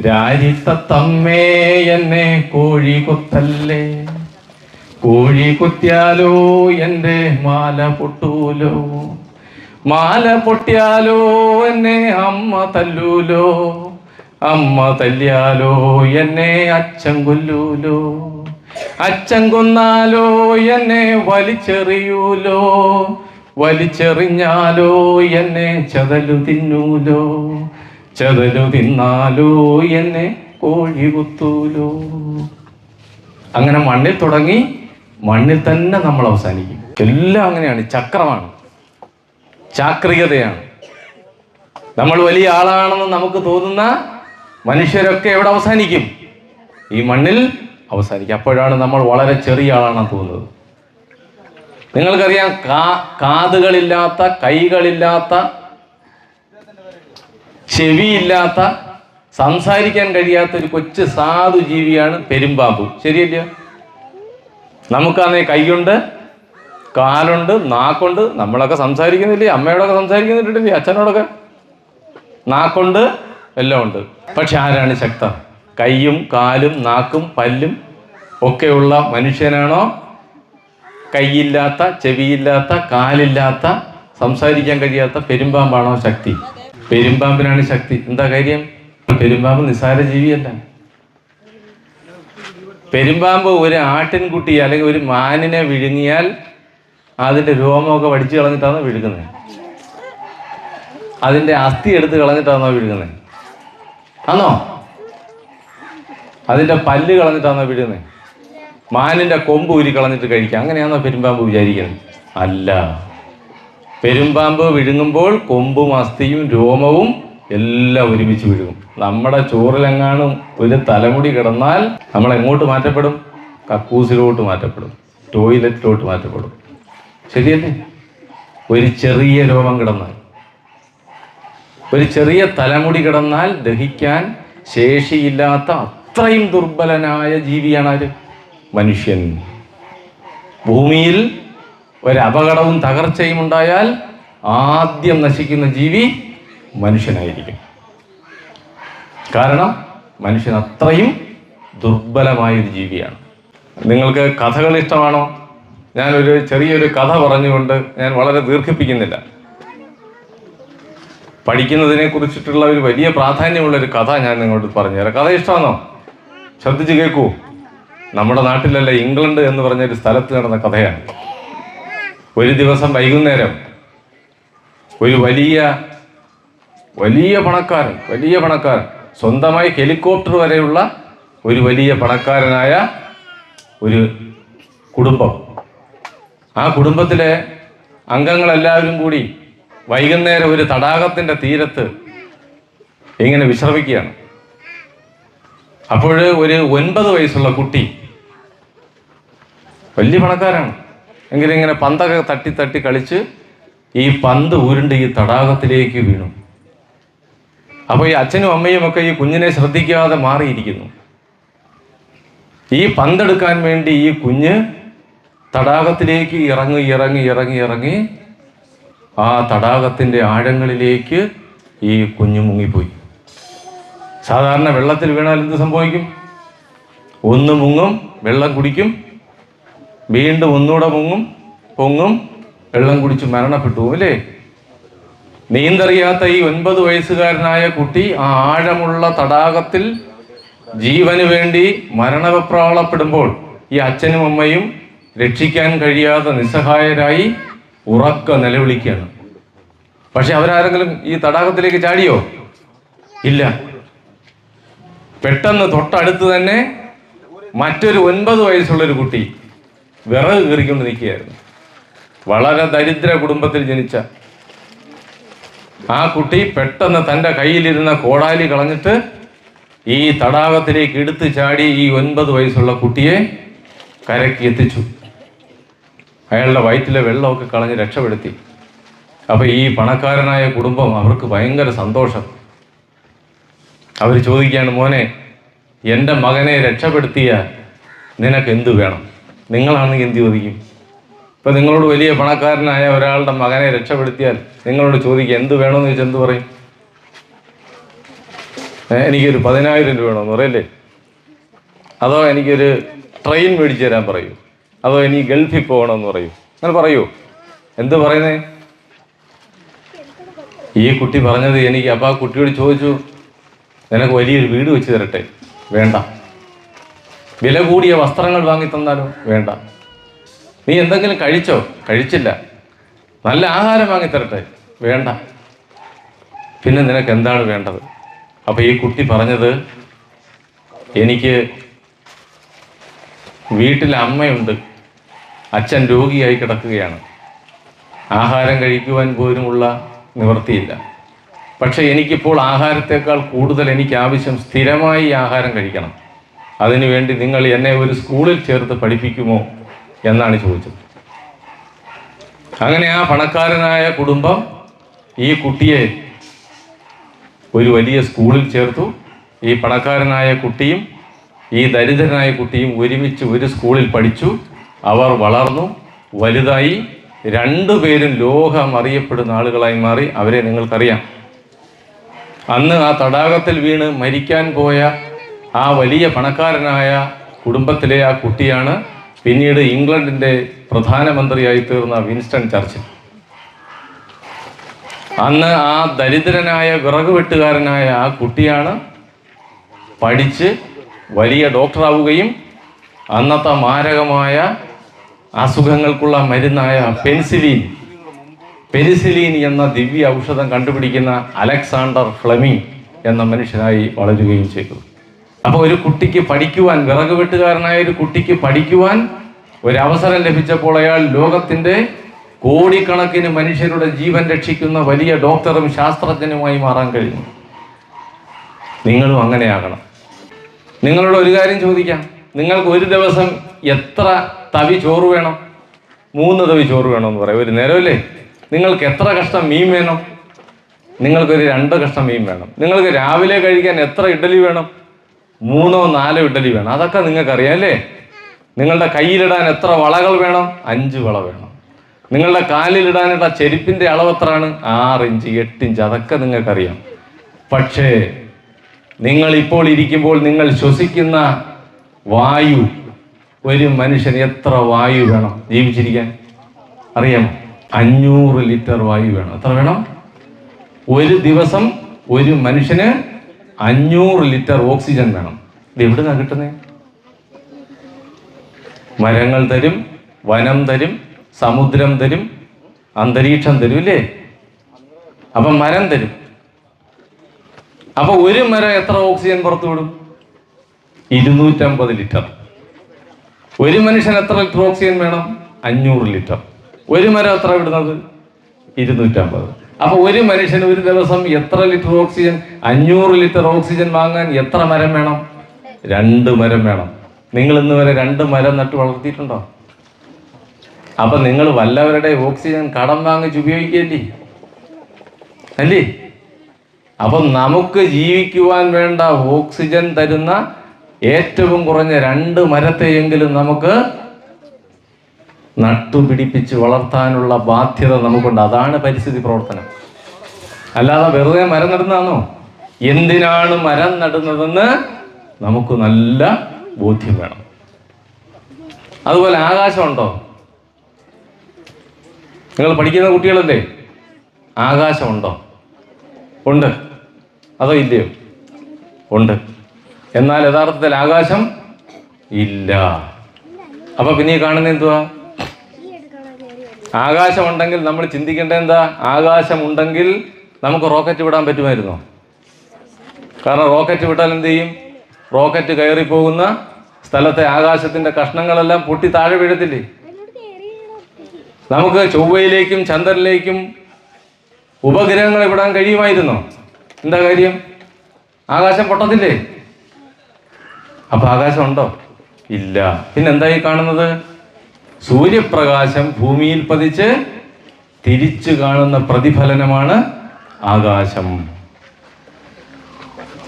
രാജിത്തമ്മേ എന്നെ കോഴി കൊത്തല്ലേ കോഴി കുത്തിയാലോ എന്റെ മാല പൊട്ടൂലോ? മാല പൊട്ടിയാലോ എന്നെ അമ്മ തല്ലൂലോ? അമ്മ തല്ലിയാലോ എന്നെ അച്ഛൻ കൊല്ലൂലോ? അച്ഛൻ കൊന്നാലോ എന്നെ വലിച്ചെറിയൂലോ? വലിച്ചെറിഞ്ഞാലോ എന്നെ ചതലു തിന്നൂലോ? ചതലു തിന്നാലോ എന്നെ കോഴി കുത്തൂലോ അങ്ങനെ മണ്ണിൽ തുടങ്ങി മണ്ണിൽ തന്നെ നമ്മൾ അവസാനിക്കും. എല്ലാം അങ്ങനെയാണ്. ചക്രമാണ്. ചാക്രികതയാണ്. നമ്മൾ വലിയ ആളാണെന്ന് നമുക്ക് തോന്നുന്ന മനുഷ്യരൊക്കെ എവിടെ അവസാനിക്കും? ഈ മണ്ണിൽ അവസാനിക്കും. അപ്പോഴാണ് നമ്മൾ വളരെ ചെറിയ ആളാണെന്ന് തോന്നുന്നത്. നിങ്ങൾക്കറിയാം കാ കാതുകളില്ലാത്ത കൈകളില്ലാത്ത ചെവിയില്ലാത്ത സംസാരിക്കാൻ കഴിയാത്ത ഒരു കൊച്ചു സാധു ജീവിയാണ് പെരുമ്പാമ്പു. ശരിയല്ല നമുക്കാണെ കൈയുണ്ട് കാലുണ്ട് നാക്കുണ്ട്. നമ്മളൊക്കെ സംസാരിക്കുന്നില്ലേ? അമ്മയോടൊക്കെ സംസാരിക്കുന്നില്ലേ? അച്ഛനോടൊക്കെ? നാക്കുണ്ട് എല്ലാം ഉണ്ട്. പക്ഷെ ആരാണ് ശക്ത? കൈയും കാലും നാക്കും പല്ലും ഒക്കെയുള്ള മനുഷ്യനാണോ? കൈയില്ലാത്ത ചെവിയില്ലാത്ത കാലില്ലാത്ത സംസാരിക്കാൻ കഴിയാത്ത പെരുമ്പാമ്പാണോ ശക്തി? പെരുമ്പാമ്പിനാണ് ശക്തി. എന്താ കാര്യം? പെരുമ്പാമ്പ് നിസ്സാര ജീവിയല്ല പെരുമ്പാമ്പ് ഒരു ആട്ടിൻകുട്ടി അല്ലെങ്കിൽ ഒരു മാനിനെ വിഴുങ്ങിയാൽ അതിന്റെ രോമമൊക്കെ വടിച്ചു കളഞ്ഞിട്ടാണോ വിഴുങ്ങുന്നത്. അതിന്റെ അസ്ഥി എടുത്ത് കളഞ്ഞിട്ടാണോ വിഴുങ്ങുന്നത്? ആണോ? അതിന്റെ പല്ല് കളഞ്ഞിട്ടാണോ വിഴുങ്ങുന്നത്? മാനിന്റെ കൊമ്പ് ഊരി കളഞ്ഞിട്ട് കഴിക്കാം. അങ്ങനെയാണോ പെരുമ്പാമ്പ് വിചാരിക്കുന്നത്? അല്ല. പെരുമ്പാമ്പ് വിഴുങ്ങുമ്പോൾ കൊമ്പും അസ്ഥിയും രോമവും എല്ലാം ഒരുമിച്ച് വിഴുങ്ങും. നമ്മുടെ ചോറിലെങ്ങാനും ഒരു തലമുടി കിടന്നാൽ നമ്മൾ എങ്ങോട്ട് മാറ്റപ്പെടും? കക്കൂസിലോട്ട് മാറ്റപ്പെടും. ടോയ്ലറ്റിലോട്ട് മാറ്റപ്പെടും. ശരിയല്ലേ? ഒരു ചെറിയ രോമം കിടന്നാൽ. ഒരു ചെറിയ തലമുടി കിടന്നാൽ ദഹിക്കാൻ ശേഷിയില്ലാത്ത അത്രയും ദുർബലനായ ജീവിയാണ് ആര്? മനുഷ്യൻ. ഭൂമിയിൽ ഒരു അപകടവും തകർച്ചയും ഉണ്ടായാൽ ആദ്യം നശിക്കുന്ന ജീവി മനുഷ്യനായിരിക്കും. കാരണം മനുഷ്യൻ അത്രയും ദുർബലമായൊരു ജീവിയാണ്. നിങ്ങൾക്ക് കഥകൾ ഇഷ്ടമാണോ? ഞാനൊരു ചെറിയൊരു കഥ പറഞ്ഞുകൊണ്ട് ഞാൻ വളരെ ദീർഘിപ്പിക്കുന്നില്ല. പഠിക്കുന്നതിനെ കുറിച്ചിട്ടുള്ള ഒരു വലിയ പ്രാധാന്യമുള്ള ഒരു കഥ ഞാൻ നിങ്ങളോട് പറഞ്ഞുതരാം. കഥ ഇഷ്ടമാണോ? ശ്രദ്ധിച്ച് കേൾക്കൂ. നമ്മുടെ നാട്ടിലല്ല ഇംഗ്ലണ്ട് എന്ന് പറഞ്ഞ ഒരു സ്ഥലത്ത് നടന്ന കഥയാണ്. ഒരു ദിവസം വൈകുന്നേരം ഒരു വലിയ വലിയ പണക്കാരൻ വലിയ പണക്കാരൻ സ്വന്തമായി ഹെലികോപ്റ്റർ വരെയുള്ള ഒരു വലിയ പണക്കാരനായ ഒരു കുടുംബം. ആ കുടുംബത്തിലെ അംഗങ്ങളെല്ലാവരും കൂടി വൈകുന്നേരം ഒരു തടാകത്തിന്റെ തീരത്ത് ഇങ്ങനെ വിശ്രമിക്കുകയാണ്. അപ്പോൾ ഒരു ഒൻപത് വയസ്സുള്ള കുട്ടി വലിയ പണക്കാരാണ്. എങ്കിലും ഇങ്ങനെ പന്തൊക്കെ തട്ടി തട്ടി കളിച്ച് ഈ പന്ത് ഉരുണ്ട് ഈ തടാകത്തിലേക്ക് വീണു. അപ്പോൾ ഈ അച്ഛനും അമ്മയും ഒക്കെ ഈ കുഞ്ഞിനെ ശ്രദ്ധിക്കാതെ മാറിയിരിക്കുന്നു. ഈ പന്തെടുക്കാൻ വേണ്ടി ഈ കുഞ്ഞ് തടാകത്തിലേക്ക് ഇറങ്ങി ഇറങ്ങി ഇറങ്ങി ഇറങ്ങി ആ തടാകത്തിന്റെ ആഴങ്ങളിലേക്ക് ഈ കുഞ്ഞു മുങ്ങിപ്പോയി. സാധാരണ വെള്ളത്തിൽ വീണാൽ എന്ത് സംഭവിക്കും? ഒന്ന് മുങ്ങും വെള്ളം കുടിക്കും വീണ്ടും ഒന്നുകൂടെ മുങ്ങും പൊങ്ങും വെള്ളം കുടിച്ച് മരണപ്പെട്ടു അല്ലേ? നീന്തറിയാത്ത ഈ ഒൻപത് വയസ്സുകാരനായ കുട്ടി ആ ആഴമുള്ള തടാകത്തിൽ ജീവന് വേണ്ടി മരണവെപ്രാളപ്പെടുമ്പോൾ ഈ അച്ഛനും അമ്മയും രക്ഷിക്കാൻ കഴിയാതെ നിസ്സഹായരായി ഉറക്ക നിലവിളിക്കുകയാണ്. പക്ഷെ അവരാരെങ്കിലും ഈ തടാകത്തിലേക്ക് ചാടിയോ? ഇല്ല. പെട്ടെന്ന് തൊട്ടടുത്ത് തന്നെ മറ്റൊരു ഒൻപത് വയസ്സുള്ളൊരു കുട്ടി വിറക് കീറിക്കൊണ്ട് നിൽക്കുകയായിരുന്നു വളരെ ദരിദ്ര കുടുംബത്തിൽ ജനിച്ച ആ കുട്ടി പെട്ടെന്ന് തന്റെ കയ്യിലിരുന്ന കോടാലി കളഞ്ഞിട്ട് ഈ തടാകത്തിലേക്ക് എടുത്ത് ചാടി ഈ ഒൻപത് വയസ്സുള്ള കുട്ടിയെ കരയ്ക്ക് എത്തിച്ചു. അയാളുടെ വയറ്റിലെ വെള്ളമൊക്കെ കളഞ്ഞ് രക്ഷപ്പെടുത്തി. അപ്പോൾ ഈ പണക്കാരനായ കുടുംബം അവർക്ക് ഭയങ്കര സന്തോഷം. അവർ ചോദിക്കുകയാണ് മോനെ എന്റെ മകനെ രക്ഷപ്പെടുത്തിയ നിനക്ക് എന്തു വേണം? നിങ്ങളാണെങ്കിൽ എന്ത് ചോദിക്കും? ഇപ്പം നിങ്ങളോട് വലിയ പണക്കാരനായ ഒരാളുടെ മകനെ രക്ഷപ്പെടുത്തിയാൽ നിങ്ങളോട് ചോദിക്കുക എന്ത് വേണമെന്ന് ചോദിച്ചാൽ എന്ത് പറയും? എനിക്കൊരു പതിനായിരം രൂപ വേണമെന്ന് പറയല്ലേ അതോ എനിക്കൊരു ട്രെയിൻ മേടിച്ചു തരാൻ പറയൂ അതോ ഇനി ഗൾഫിൽ പോകണമെന്ന് പറയൂ? അങ്ങനെ പറയൂ? എന്ത് പറയുന്നേ? ഈ കുട്ടി പറഞ്ഞത് എനിക്ക് അപ്പം ആ കുട്ടിയോട് ചോദിച്ചു നിനക്ക് വലിയൊരു വീട് വെച്ച് തരട്ടെ? വേണ്ട. വില കൂടിയ വസ്ത്രങ്ങൾ വാങ്ങി തന്നാലോ വേണ്ട. നീ എന്തെങ്കിലും കഴിച്ചോ? കഴിച്ചില്ല. നല്ല ആഹാരം വാങ്ങി തരട്ടെ. വേണ്ട. പിന്നെ നിനക്ക് എന്താണ് വേണ്ടത്? അപ്പോൾ ഈ കുട്ടി പറഞ്ഞത് എനിക്ക് വീട്ടിൽ അമ്മയുണ്ട്. അച്ഛൻ രോഗിയായി കിടക്കുകയാണ്. ആഹാരം കഴിക്കുവാൻ പോലുമുള്ള നിവൃത്തിയില്ല. പക്ഷേ എനിക്കിപ്പോൾ ആഹാരത്തേക്കാൾ കൂടുതൽ എനിക്ക് ആവശ്യം സ്ഥിരമായി ആഹാരം കഴിക്കണം. അതിനുവേണ്ടി നിങ്ങൾ എന്നെ ഒരു സ്കൂളിൽ ചേർത്ത് പഠിപ്പിക്കുമോ എന്നാണ് ചോദിച്ചത്. അങ്ങനെ ആ പണക്കാരനായ കുടുംബം ഈ കുട്ടിയെ ഒരു വലിയ സ്കൂളിൽ ചേർത്തു. ഈ പണക്കാരനായ കുട്ടിയും ഈ ദരിദ്രനായ കുട്ടിയും ഒരുമിച്ച് ഒരു സ്കൂളിൽ പഠിച്ചു. അവർ വളർന്നു. വലുതായി. രണ്ടുപേരും ലോകം അറിയപ്പെടുന്ന ആളുകളായി മാറി. അവരെ നിങ്ങൾക്കറിയാം. അന്ന് ആ തടാകത്തിൽ വീണ് മരിക്കാൻ പോയ ആ വലിയ പണക്കാരനായ കുടുംബത്തിലെ ആ കുട്ടിയാണ് പിന്നീട് ഇംഗ്ലണ്ടിന്റെ പ്രധാനമന്ത്രിയായി തീർന്ന വിൻസ്റ്റൺ ചർച്ചിൽ. അന്ന് ആ ദരിദ്രനായ വിറക് വെട്ടുകാരനായ ആ കുട്ടിയാണ് പഠിച്ച് വലിയ ഡോക്ടറാവുകയും അന്നത്തെ മാരകമായ അസുഖങ്ങൾക്കുള്ള മരുന്നായ പെൻസിലിൻ പെൻസിലിൻ എന്ന ദിവ്യ ഔഷധം കണ്ടുപിടിക്കുന്ന അലക്സാണ്ടർ ഫ്ലെമിംഗ് എന്ന മനുഷ്യനായി വളരുകയും ചെയ്തു. അപ്പോൾ ഒരു കുട്ടിക്ക് പഠിക്കുവാൻ വിറക് വെട്ടുകാരനായ ഒരു കുട്ടിക്ക് പഠിക്കുവാൻ ഒരവസരം ലഭിച്ചപ്പോൾ അയാൾ ലോകത്തിന്റെ കോടിക്കണക്കിന് മനുഷ്യരുടെ ജീവൻ രക്ഷിക്കുന്ന വലിയ ഡോക്ടറും ശാസ്ത്രജ്ഞനുമായി മാറാൻ കഴിഞ്ഞു. നിങ്ങളും അങ്ങനെയാകണം. നിങ്ങളോട് ഒരു കാര്യം ചോദിക്കാം. നിങ്ങൾക്ക് ഒരു ദിവസം എത്ര തവി ചോറ് വേണം? മൂന്ന് തവി ചോറ് എന്ന് പറയാം. ഒരു നേരമല്ലേ? നിങ്ങൾക്ക് എത്ര കഷ്ടം മീൻ വേണം? നിങ്ങൾക്കൊരു രണ്ട് കഷ്ടം മീൻ വേണം. നിങ്ങൾക്ക് രാവിലെ കഴിക്കാൻ എത്ര ഇഡലി വേണം? മൂന്നോ നാലോ ഇഡലി വേണം. അതൊക്കെ നിങ്ങൾക്കറിയാം അല്ലേ? നിങ്ങളുടെ കയ്യിലിടാൻ എത്ര വളകൾ വേണം? അഞ്ച് വള വേണം. നിങ്ങളുടെ കാലിലിടാനുള്ള ചെരുപ്പിന്റെ അളവ് എത്രയാണ്? ആറിഞ്ച് എട്ടിഞ്ച് അതൊക്കെ നിങ്ങൾക്കറിയാം. പക്ഷേ നിങ്ങൾ ഇപ്പോൾ ഇരിക്കുമ്പോൾ നിങ്ങൾ ശ്വസിക്കുന്ന വായു ഒരു മനുഷ്യന് എത്ര വായു വേണം ജീവിച്ചിരിക്കാൻ? അറിയാമോ? അഞ്ഞൂറ് ലിറ്റർ വായു വേണം. എത്ര വേണം? ഒരു ദിവസം ഒരു മനുഷ്യന് അഞ്ഞൂറ് ലിറ്റർ ഓക്സിജൻ വേണം. ഇത് എവിടെ നിന്നാണ് കിട്ടുന്നത് മരങ്ങൾ തരും വനം തരും സമുദ്രം തരും അന്തരീക്ഷം തരും ഇല്ലേ? അപ്പം മരം തരും. അപ്പൊ ഒരു മരം എത്ര ഓക്സിജൻ പുറത്തു വിടും? ഇരുന്നൂറ്റമ്പത് ലിറ്റർ. ഒരു മനുഷ്യൻ എത്ര ലിറ്റർ ഓക്സിജൻ വേണം? അഞ്ഞൂറ് ലിറ്റർ. ഒരു മരം എത്ര വിടുന്നത്? ഇരുന്നൂറ്റമ്പത്. അപ്പൊ ഒരു മനുഷ്യന് ഒരു ദിവസം എത്ര ലിറ്റർ ഓക്സിജൻ അഞ്ഞൂറ് ലിറ്റർ ഓക്സിജൻ വാങ്ങാൻ എത്ര മരം വേണം? രണ്ട് മരം വേണം. നിങ്ങൾ ഇന്ന് വരെ രണ്ട് മരം നട്ട് വളർത്തിയിട്ടുണ്ടോ? അപ്പൊ നിങ്ങൾ വല്ലവരുടെ ഓക്സിജൻ കടം വാങ്ങിച്ച് ഉപയോഗിക്കല്ലേ അല്ലേ? അപ്പം നമുക്ക് ജീവിക്കുവാൻ വേണ്ട ഓക്സിജൻ തരുന്ന ഏറ്റവും കുറഞ്ഞ രണ്ട് മരത്തെയെങ്കിലും നമുക്ക് നട്ടുപിടിപ്പിച്ച് വളർത്താനുള്ള ബാധ്യത നമുക്കുണ്ട്. അതാണ് പരിസ്ഥിതി പ്രവർത്തനം. അല്ലാതെ വെറുതെ മരം നടുന്നതാണോ? എന്തിനാണ് മരം നടുന്നതെന്ന് നമുക്ക് നല്ല ബോധ്യം വേണം. അതുപോലെ ആകാശമുണ്ടോ? നിങ്ങൾ പഠിക്കുന്ന കുട്ടികളല്ലേ? ആകാശമുണ്ടോ? ഉണ്ട്. അതോ ഇല്ലയോ? ഉണ്ട്. എന്നാൽ യഥാർത്ഥത്തിൽ ആകാശം ഇല്ല. അപ്പൊ പിന്നെ കാണുന്ന എന്തുവാ? ആകാശമുണ്ടെങ്കിൽ നമ്മൾ ചിന്തിക്കേണ്ടത് എന്താ? ആകാശമുണ്ടെങ്കിൽ നമുക്ക് റോക്കറ്റ് വിടാൻ പറ്റുമായിരുന്നോ? കാരണം റോക്കറ്റ് വിട്ടാൽ എന്ത് ചെയ്യും? റോക്കറ്റ് കയറി പോകുന്ന സ്ഥലത്തെ ആകാശത്തിന്റെ കഷ്ണങ്ങളെല്ലാം പൊട്ടി താഴെ വീഴത്തില്ലേ? നമുക്ക് ചൊവ്വയിലേക്കും ചന്ദ്രനിലേക്കും ഉപഗ്രഹങ്ങളെ വിടാൻ കഴിയുമായിരുന്നോ? എന്താ കാര്യം? ആകാശം പൊട്ടത്തില്ലേ? അപ്പൊ ആകാശം ഉണ്ടോ ഇല്ല പിന്നെന്തായി കാണുന്നത്? സൂര്യപ്രകാശം ഭൂമിയിൽ പതിച്ച് തിരിച്ചു കാണുന്ന പ്രതിഫലനമാണ് ആകാശം.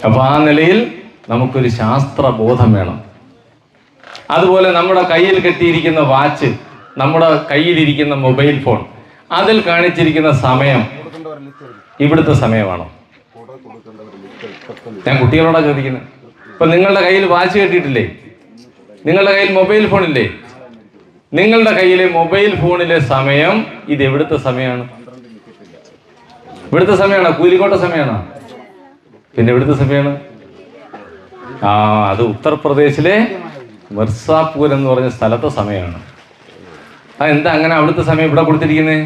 അപ്പൊ ആ നിലയിൽ നമുക്കൊരു ശാസ്ത്രബോധം വേണം. അതുപോലെ നമ്മുടെ കയ്യിൽ കെട്ടിയിരിക്കുന്ന വാച്ച് നമ്മുടെ കയ്യിലിരിക്കുന്ന മൊബൈൽ ഫോൺ അതിൽ കാണിച്ചിരിക്കുന്ന സമയം ഇവിടുത്തെ സമയമാണോ? ഞാൻ കുട്ടികളോടാ ചോദിക്കുന്നത് ഇപ്പൊ നിങ്ങളുടെ കയ്യിൽ വാച്ച് കെട്ടിയിട്ടില്ലേ? നിങ്ങളുടെ കയ്യിൽ മൊബൈൽ ഫോണില്ലേ? നിങ്ങളുടെ കയ്യിലെ മൊബൈൽ ഫോണിലെ സമയം ഇത് എവിടുത്തെ സമയമാണ്? ഇവിടുത്തെ സമയമാണോ? കൂലിക്കോട്ട സമയമാണോ? പിന്നെ എവിടുത്തെ സമയമാണ്? ആ അത് ഉത്തർപ്രദേശിലെ മിർസാപൂർ എന്ന് പറഞ്ഞ സ്ഥലത്തെ സമയമാണ്. ആ എന്താ അങ്ങനെ അവിടുത്തെ സമയം ഇവിടെ കൊടുത്തിരിക്കുന്നത്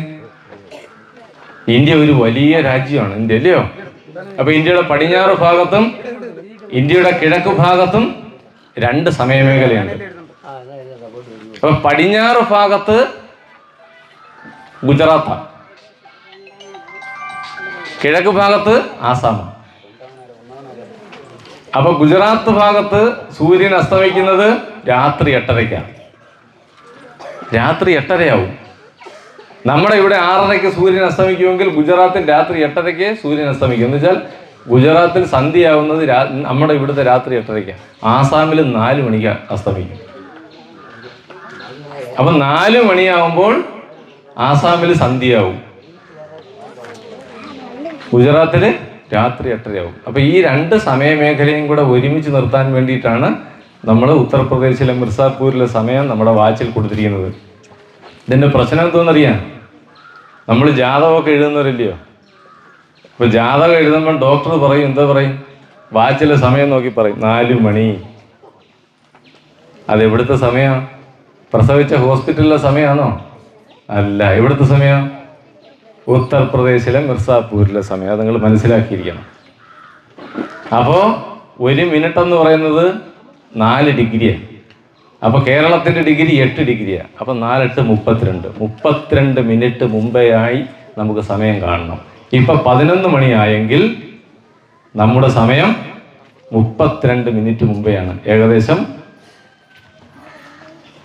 ഇന്ത്യ ഒരു വലിയ രാജ്യമാണ്. ഇന്ത്യ അല്ലയോ? അപ്പൊ ഇന്ത്യയുടെ പടിഞ്ഞാറ് ഭാഗത്തും ഇന്ത്യയുടെ കിഴക്ക് ഭാഗത്തും രണ്ട് സമയമേഖലയുണ്ട് അപ്പൊ പടിഞ്ഞാറ് ഭാഗത്ത് ഗുജറാത്താണ്. കിഴക്ക് ഭാഗത്ത് ആസാമാണ്. അപ്പൊ ഗുജറാത്ത് ഭാഗത്ത് സൂര്യൻ അസ്തമിക്കുന്നത് രാത്രി എട്ടരയ്ക്കാണ്. രാത്രി എട്ടരയാവും. നമ്മുടെ ഇവിടെ ആറരയ്ക്ക് സൂര്യൻ അസ്തമിക്കുമെങ്കിൽ ഗുജറാത്തിൽ രാത്രി എട്ടരയ്ക്ക് സൂര്യൻ അസ്തമിക്കും. എന്ന് വെച്ചാൽ ഗുജറാത്തിൽ സന്ധ്യയാവുന്നത് നമ്മുടെ ഇവിടുത്തെ രാത്രി എട്ടരയ്ക്ക് ആസാമിൽ നാല് മണിക്ക് അസ്തമിക്കും. അപ്പൊ നാല് മണിയാവുമ്പോൾ ആസാമിൽ സന്ധ്യയാവും. ഗുജറാത്തിൽ രാത്രി എട്ടരയാവും. അപ്പൊ ഈ രണ്ട് സമയമേഖലയും കൂടെ ഒരുമിച്ച് നിർത്താൻ വേണ്ടിയിട്ടാണ് നമ്മൾ ഉത്തർപ്രദേശിലെ മിർസാപൂരിലെ സമയം നമ്മുടെ വാച്ചിൽ കൊടുത്തിരിക്കുന്നത്. ഇതിന്റെ പ്രശ്നം എന്തോന്നറിയാം? നമ്മൾ ജാതകമൊക്കെ എഴുതുന്നവരില്ലയോ? അപ്പൊ ജാതകം എഴുതുമ്പോൾ ഡോക്ടർ പറയും എന്താ പറയും? വാച്ചിലെ സമയം നോക്കി പറയും നാല് മണി. അതെവിടുത്തെ സമയമാണ് സമയം? പ്രസവിച്ച ഹോസ്പിറ്റലിലെ സമയമാണോ? അല്ല ഇവിടുത്തെ സമയം? ഉത്തർപ്രദേശിലെ മിർസാപൂരിലെ സമയം. അത് നിങ്ങൾ മനസ്സിലാക്കിയിരിക്കണം. അപ്പോൾ ഒരു മിനിറ്റ് എന്ന് പറയുന്നത് നാല് ഡിഗ്രിയാണ് അപ്പോൾ കേരളത്തിന്റെ ഡിഗ്രി എട്ട് ഡിഗ്രിയാണ് അപ്പോൾ നാലെട്ട് മുപ്പത്തിരണ്ട്. മുപ്പത്തിരണ്ട് മിനിറ്റ് മുമ്പേ ആയി നമുക്ക് സമയം കാണണം. ഇപ്പം പതിനൊന്ന് മണിയായെങ്കിൽ നമ്മുടെ സമയം മുപ്പത്തിരണ്ട് മിനിറ്റ് മുമ്പെയാണ്. ഏകദേശം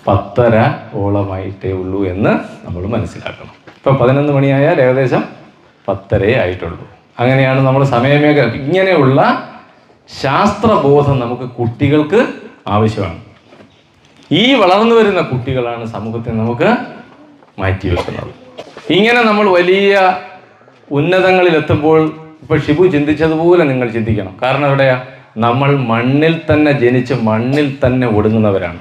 പത്തര ഓളമായിട്ടേ ഉള്ളൂ എന്ന് നമ്മൾ മനസ്സിലാക്കണം. ഇപ്പം പതിനൊന്ന് മണിയായാൽ ഏകദേശം പത്തരേ ആയിട്ടുള്ളൂ. അങ്ങനെയാണ് നമ്മൾ സമയമേഖല ഇങ്ങനെയുള്ള ശാസ്ത്രബോധം നമുക്ക് കുട്ടികൾക്ക് ആവശ്യമാണ്. ഈ വളർന്നു വരുന്ന കുട്ടികളാണ് സമൂഹത്തെ നമുക്ക് മാറ്റിവെക്കുന്നത് ഇങ്ങനെ നമ്മൾ വലിയ ഉന്നതങ്ങളിൽ എത്തുമ്പോൾ ഇപ്പൊ ഷിബു ചിന്തിച്ചതുപോലെ നിങ്ങൾ ചിന്തിക്കണം. കാരണം എവിടെയാ? നമ്മൾ മണ്ണിൽ തന്നെ ജനിച്ച് മണ്ണിൽ തന്നെ ഒടുങ്ങുന്നവരാണ്.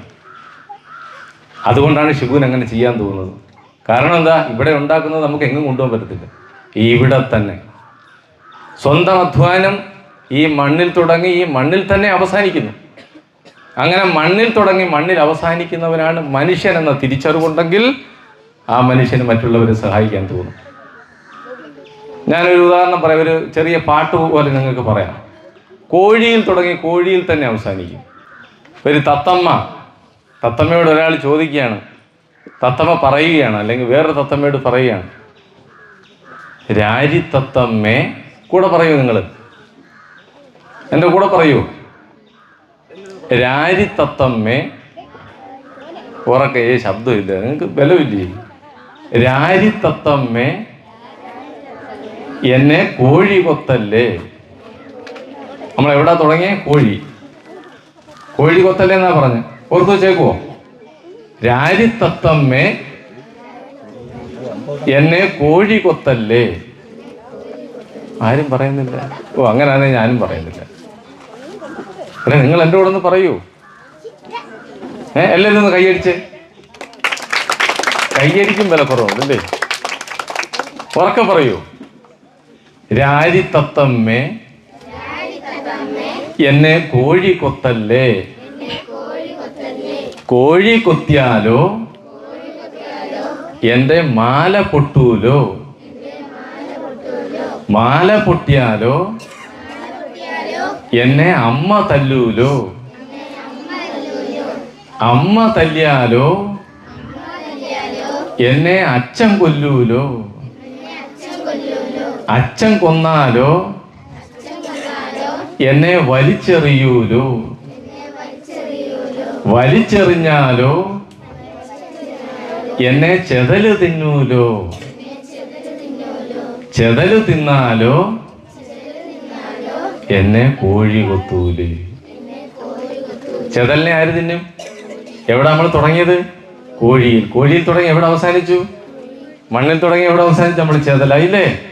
അതുകൊണ്ടാണ് ഷിബുവിന് അങ്ങനെ ചെയ്യാൻ തോന്നുന്നത്. കാരണം എന്താ? ഇവിടെ ഉണ്ടാക്കുന്നത് നമുക്ക് എങ്ങും കൊണ്ടുപോകാൻ പറ്റത്തില്ല. ഇവിടെ തന്നെ. സ്വന്തം അധ്വാനം ഈ മണ്ണിൽ തുടങ്ങി ഈ മണ്ണിൽ തന്നെ അവസാനിക്കുന്നു. അങ്ങനെ മണ്ണിൽ തുടങ്ങി മണ്ണിൽ അവസാനിക്കുന്നവനാണ് മനുഷ്യൻ എന്ന തിരിച്ചറിവുണ്ടെങ്കിൽ ആ മനുഷ്യന് മറ്റുള്ളവരെ സഹായിക്കാൻ തോന്നും. ഞാനൊരു ഉദാഹരണം പറയാം. ഒരു ചെറിയ പാട്ട് പോലെ നിങ്ങൾക്ക് പറയാം. കോഴിയിൽ തുടങ്ങി കോഴിയിൽ തന്നെ അവസാനിക്കും. ഒരു തത്തമ്മ തത്തമ്മയോട് ഒരാൾ ചോദിക്കുകയാണ്. തത്തമ്മ പറയുകയാണ് അല്ലെങ്കിൽ വേറൊരു തത്തമ്മയോട് പറയുകയാണ്. രാജി തത്തമ്മേ കൂടെ പറയൂ നിങ്ങൾ എന്റെ കൂടെ പറയൂ. രാരി തത്തമ്മേ. ഉറക്കെ ശബ്ദമില്ല. നിങ്ങൾക്ക് ബലമില്ലേ? രാരി തത്തമ്മേ. എന്നെ കോഴി കൊത്തല്ലേ? നമ്മൾ എവിടെ തുടങ്ങിയ? കോഴി. കോഴി കൊത്തല്ലേ എന്നാ പറഞ്ഞു? ഓർത്ത് വെച്ചേക്കുവോ രാരിത്തത്തമ്മേ എന്നെ കോഴി കൊത്തല്ലേ ആരും പറയുന്നില്ല. ഓ അങ്ങനെയാണെങ്കിൽ ഞാനും പറയുന്നില്ല. അല്ലെ നിങ്ങൾ എന്റെ കൂടെ ഒന്ന് പറയൂ. ഏ എല്ലാവരും ഒന്ന് കൈയടിച്ച്? കൈയടിക്കും വില കുറവല്ലേ ഉറക്കെ പറയൂ. രാരിത്തത്തമ്മേ എന്നെ കോഴി കൊത്തല്ലേ കോഴി കൊത്തിയാലോ? എന്റെ മാല പൊട്ടൂലോ? മാല പൊട്ടിയാലോ? എന്നെ അമ്മ തല്ലൂലോ? അമ്മ തല്ലിയാലോ? എന്നെ അച്ഛൻ കൊല്ലൂലോ? അച്ഛൻ കൊന്നാലോ? എന്നെ വലിച്ചെറിയൂലോ? വലിച്ചെറിഞ്ഞാലോ? എന്നെ ചെതൽ തിന്നൂലോ? ചെതൽ തിന്നാലോ? എന്നെ കോഴി കൊത്തൂൽ? ചെതലിനെ ആര് തിന്നും? എവിടെ നമ്മൾ തുടങ്ങിയത്? കോഴിയിൽ. കോഴിയിൽ തുടങ്ങി. എവിടെ അവസാനിച്ചു? മണ്ണിൽ തുടങ്ങി. എവിടെ അവസാനിച്ചു? നമ്മൾ ചെതലായില്ലേ?